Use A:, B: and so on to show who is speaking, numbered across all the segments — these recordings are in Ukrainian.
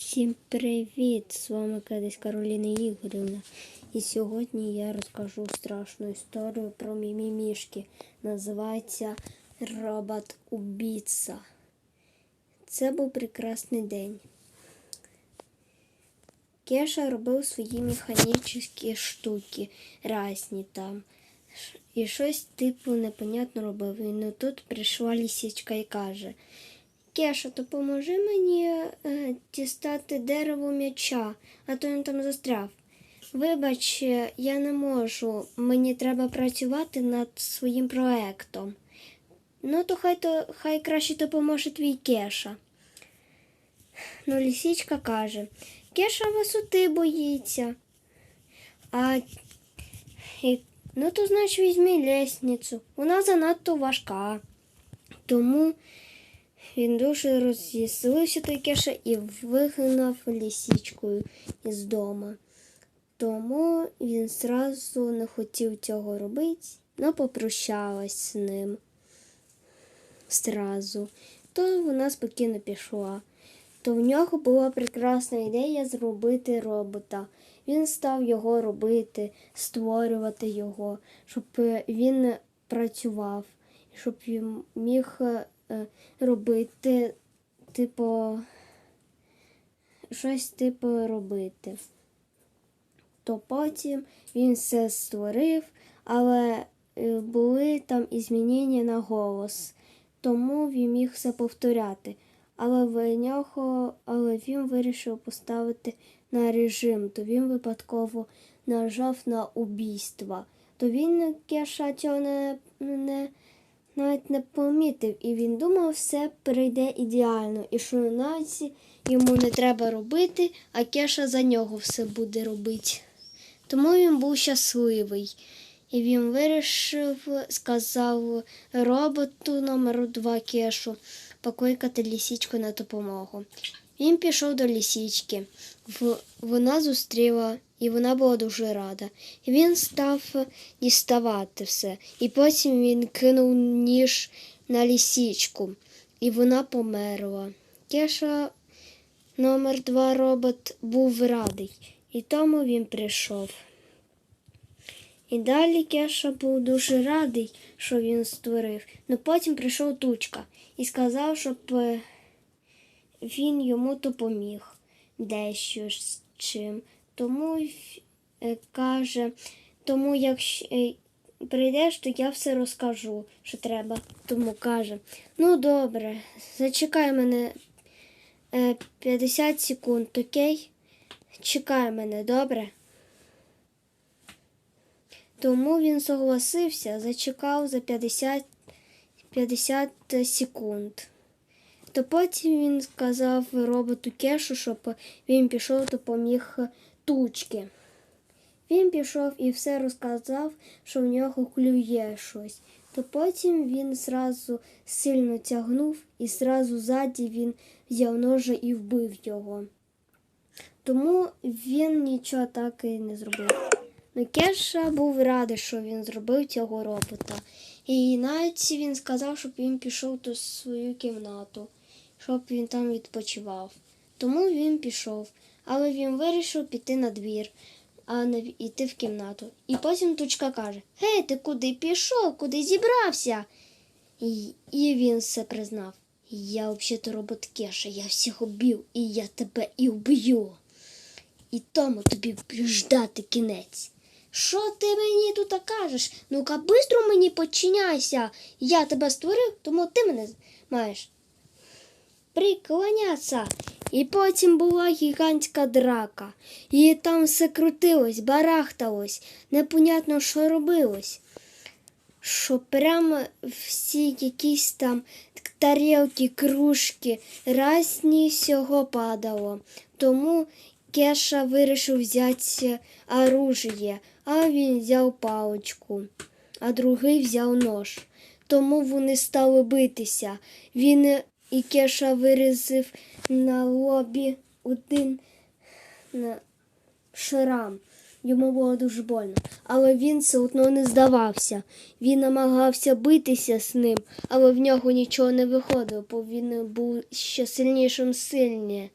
A: Всім привіт! З вами Кадись Кароліна Ігорівна. І сьогодні я розкажу страшну історію про мімімішки. Називається Робот Убійця. Це був прекрасний день. Кеша робив свої механічні штуки різні там. І щось типу непонятно робив. І ну тут прийшла лісічка і каже. Кеша, допоможи мені е, дістати дерево м'яча, а то він там застряв. Вибач, е, я не можу. Мені треба працювати над своїм проектом. Ну, то хай то хай краще допоможе твій Кеша. Ну, лісічка каже, Кеша висоти боїться. А і, ну то значить візьми лісницю. Вона занадто важка. Тому він дуже роз'яслився той кеша і вигнав лісічкою із дома. Тому він зразу не хотів цього робити, але попрощалась з ним зразу. То вона спокійно пішла. То в нього була прекрасна ідея зробити робота. Він став його робити, створювати його, щоб він працював, щоб він міг робити, типу, щось типу робити. То потім він все створив, але е, були там і змінення на голос, тому він міг все повторяти. Але в нього, але він вирішив поставити на режим, то він випадково нажав на убійство. То він Кеша цього не, не, навіть не помітив, і він думав, все прийде ідеально, і що навіть йому не треба робити, а Кеша за нього все буде робити. Тому він був щасливий. І він вирішив, сказав роботу номер два Кешу покликати лісічку на допомогу. Він пішов до лісічки. Вона зустріла, і вона була дуже рада. Він став діставати все. І потім він кинув ніж на лісічку, і вона померла. Кеша номер два робот був радий, і тому він прийшов. І далі Кеша був дуже радий, що він створив. Но потім прийшов тучка і сказав, щоб е, він йому допоміг дещо з чим. Тому е, каже, тому якщо е, прийдеш, то я все розкажу, що треба. Тому каже, ну добре, зачекай мене е, 50 секунд, окей? Чекай мене, добре? Тому він согласився, зачекав за 50, 50 секунд. То потім він сказав роботу Кешу, щоб він пішов допоміг тучки. Він пішов і все розказав, що в нього клює щось. То потім він зразу сильно тягнув і зразу ззаді він взяв ножа і вбив його. Тому він нічого так і не зробив. Ну, Кеша був радий, що він зробив цього робота. І навіть він сказав, щоб він пішов до свою кімнату, щоб він там відпочивав. Тому він пішов, але він вирішив піти на двір, а не йти в кімнату. І потім тучка каже: Гей, ти куди пішов, куди зібрався? І, і він все признав. Я взагалі робот Кеша, я всіх убив, і я тебе і вб'ю. І тому тобі ждати кінець. Що ти мені тут кажеш? Ну-ка, бистро мені подчиняйся. Я тебе створив, тому ти мене маєш приклонятися. І потім була гігантська драка. І там все крутилось, барахталось, непонятно, що робилось. Що прямо всі якісь там тарілки, кружки, разні всього падало. Тому Кеша вирішив взяти оружие, а він взяв паличку, а другий взяв нож. Тому вони стали битися. Він і Кеша вирізав на лобі один шрам. Йому було дуже больно, але він все одно не здавався. Він намагався битися з ним, але в нього нічого не виходило, бо він був ще сильнішим сильніше.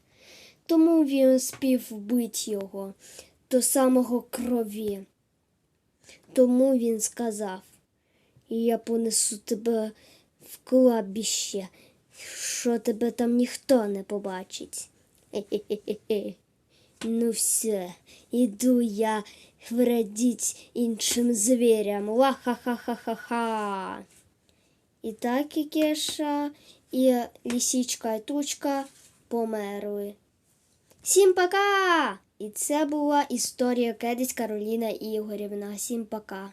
A: Тому він спів вбити його до самого крові. Тому він сказав, я понесу тебе в кладбище, що тебе там ніхто не побачить. Ну все, іду я вредіть іншим звірям. Ла-ха-ха-ха-ха-ха. І так і Кеша, і лісічка і тучка померли. Всім пока! І це була історія Кедись Кароліна Ігорівна. Всім пока.